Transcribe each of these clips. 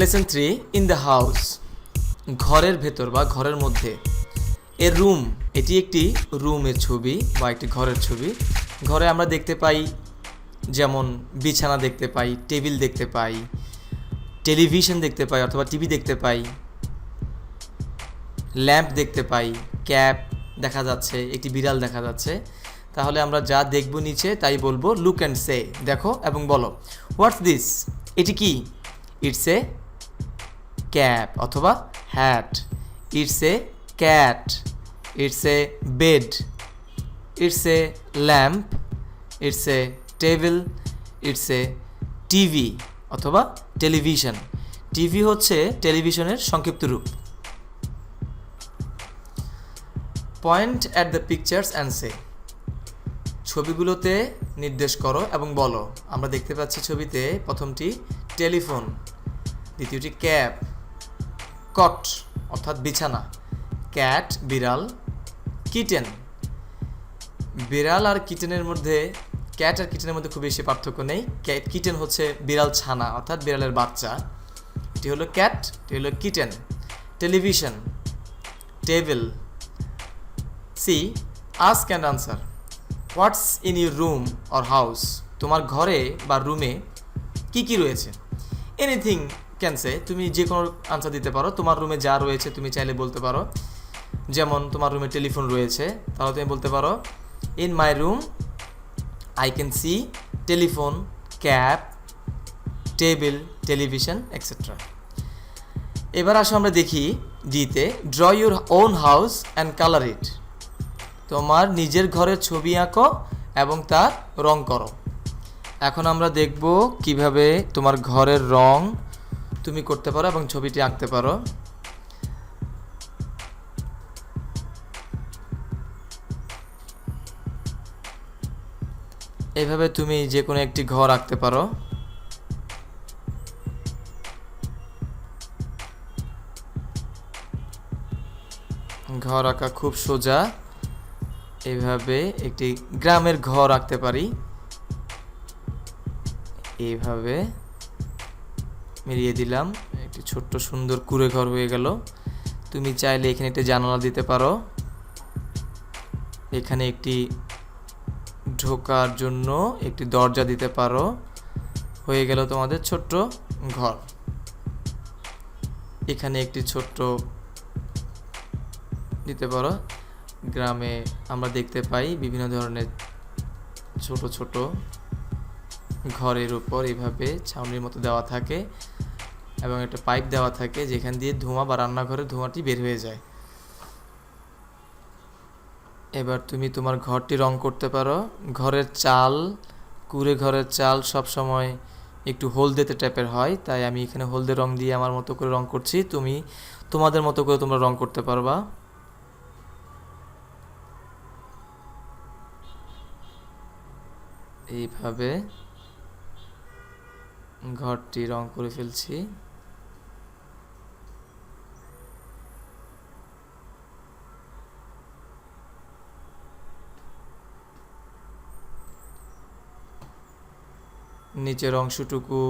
Lesson three in the house ঘরের ভেতর বা ঘরের মধ্যে। এ রুম এটি একটি রুমের ছবি বা একটি ঘরের ছবি। ঘরে আমরা দেখতে পাই, যেমন বিছানা দেখতে পাই, টেবিল দেখতে পাই টেলিভিশন দেখতে পাই অথবা টিভি দেখতে পাই ল্যাম্প দেখতে পাই ক্যাপ দেখা যাচ্ছে, একটি বিড়াল দেখা যাচ্ছে। তাহলে আমরা যা দেখব নিচে, তাই বলব লুক অ্যান্ড সে দেখো এবং বলো। হোয়াটস দিস এটি কি? ইটস এ ক্যাপ অথবা hat. It's a cat it's a bed it's a lamp it's a table it's a TV অথবা টেলিভিশন টিভি হচ্ছে টেলিভিশনের সংক্ষিপ্ত রূপ। Point at the pictures and say ছবিগুলোতে নির্দেশ করো এবং বলো। আমরা দেখতে পাচ্ছি ছবিতে প্রথমটি টেলিফোন দ্বিতীয়টি ক্যাব কট, অর্থাৎ বিছানা। ক্যাট, বিড়াল, কিটেন। বিড়াল আর কিটেনের মধ্যে, ক্যাট আর কিটেনের মধ্যে খুব বেশি পার্থক্য নেই। কিটেন হচ্ছে বিড়াল ছানা, অর্থাৎ বিড়ালের বাচ্চা। এটি হলো ক্যাট, এটি হলো kitten. Television, table, see, ask and answer. What's in your room or house? তোমার ঘরে বা রুমে কি কি রয়েছে? এনিথিং ক্যান্সে তুমি যে কোনো আনসার দিতে পারো। তোমার রুমে যা রয়েছে, তুমি চাইলে বলতে পারো। যেমন, তোমার রুমে টেলিফোন রয়েছে, তাহলে তুমি বলতে পারো in my room I can see telephone cab table television etcetera এবার আসো আমরা দেখি ডিতে draw your own house and colour it তোমার নিজের ঘরের ছবি আঁকো এবং তার রং করো। এখন আমরা দেখব কীভাবে তোমার ঘরের রং তুমি করতে পারো এবং ছবিটি আঁকতে পারো। এভাবে তুমি যে কোনো একটি ঘর আঁকতে পারো। ঘর আঁকা খুব সোজা। এভাবে একটি গ্রামের ঘর আঁকতে পারি। এইভাবে মিলিয়ে দিলাম। একটি ছোট্ট সুন্দর কুড়ে ঘর হয়ে গেল। তুমি চাইলে এখানে একটি জানালা দিতে পারো। এখানে একটি ঢোকার জন্য একটি দরজা দিতে পারো। হয়ে গেল তোমাদের ছোট্ট ঘর। এখানে একটি ছোট্ট দিতে পারো। গ্রামে আমরা দেখতে পাই বিভিন্ন ধরনের ছোট ছোট ঘরের উপর এইভাবে ছাউনির মতো দেওয়া থাকে এবং একটা পাইপ দেওয়া থাকে যেখান দিয়ে ধোঁয়া বা রান্নাঘরের ধোঁয়াটি বের হয়ে যায়। এবার তুমি তোমার ঘরটি রং করতে পারো। ঘরের চাল, কুড়ে ঘরের চাল সব সময় একটু হলদেতে টাইপের হয়, তাই আমি এখানে হলদে রং দিয়ে আমার মতো করে রং করছি। তুমি তোমাদের মতো করে তোমরা রং করতে পারবা। এইভাবে ঘরটি রং করে ফেলছি। নিচের অংশটুকু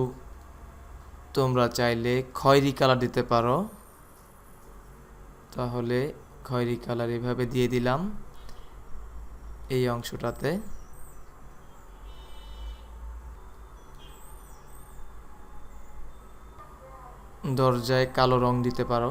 তোমরা চাইলে খয়েরি কালার দিতে পারো। তাহলে খয়েরি কালার এভাবে দিয়ে দিলাম এই অংশটাতে। দরজায় কালো রং দিতে পারো।